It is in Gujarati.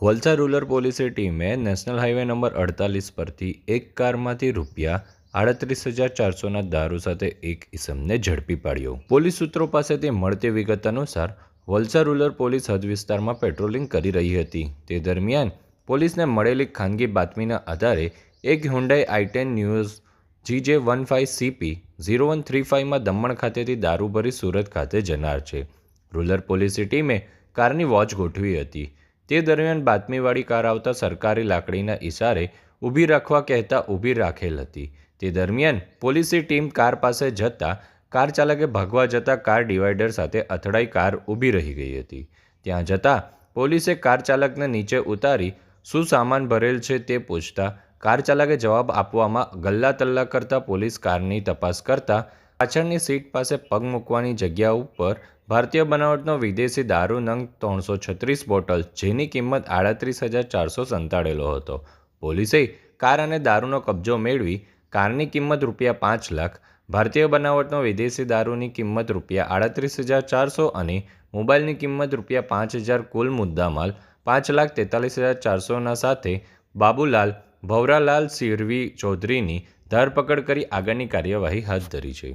વલસાડ રૂરલ પોલીસે ટીમે નેશનલ હાઈવે નંબર અડતાલીસ પરથી એક કારમાંથી રૂપિયા આડત્રીસ હજાર ચારસોના દારૂ સાથે એક ઇસમને ઝડપી પાડ્યો. પોલીસ સૂત્રો પાસેથી મળતી વિગત અનુસાર, વલસાડ રૂરલ પોલીસ હદ વિસ્તારમાં પેટ્રોલિંગ કરી રહી હતી. તે દરમિયાન પોલીસને મળેલી ખાનગી બાતમીના આધારે એક Hyundai I ten Nios GJ one five CP zero one three ફાઇવમાં Daman ખાતેથી દારૂ ભરી સુરત ખાતે જનાર છે. રૂરલ પોલીસની ટીમે કારની વોચ ગોઠવી હતી. તે દરમિયાન બાતમીવાળી કાર આવતા સરકારી લાકડીના ઇશારે ઊભી રાખવા કહેતા ઊભી રાખેલ હતી. તે દરમિયાન પોલીસની ટીમ કાર પાસે જતા કાર ચાલકે ભાગવા જતાં કાર ડિવાઈડર સાથે અથડાઈ કાર ઊભી રહી ગઈ હતી. ત્યાં જતાં પોલીસે કાર ચાલકને નીચે ઉતારી શું સામાન ભરેલ છે તે પૂછતા કાર ચાલકે જવાબ આપવામાં ગલ્લા તલ્લા કરતા પોલીસ કારની તપાસ કરતા પાછળની સીટ પાસે પગ મૂકવાની જગ્યા ઉપર ભારતીય બનાવટનો વિદેશી દારૂ નંગ ત્રણસો છત્રીસ બોટલ, જેની કિંમત આડત્રીસ હજાર ચારસો સંતાડેલો હતો. પોલીસે કાર અને દારૂનો કબજો મેળવી કારની કિંમત રૂપિયા પાંચ લાખ, ભારતીય બનાવટનો વિદેશી દારૂની કિંમત રૂપિયા આડત્રીસ હજાર ચારસો અને મોબાઈલની કિંમત રૂપિયા પાંચ હજાર કુલ મુદ્દામાલ પાંચ લાખ તેતાલીસ હજાર ચારસોના સાથે બાબુલાલ ભવરાલાલ સિરવી ચૌધરીની ધરપકડ કરી આગળની કાર્યવાહી હાથ ધરી છે.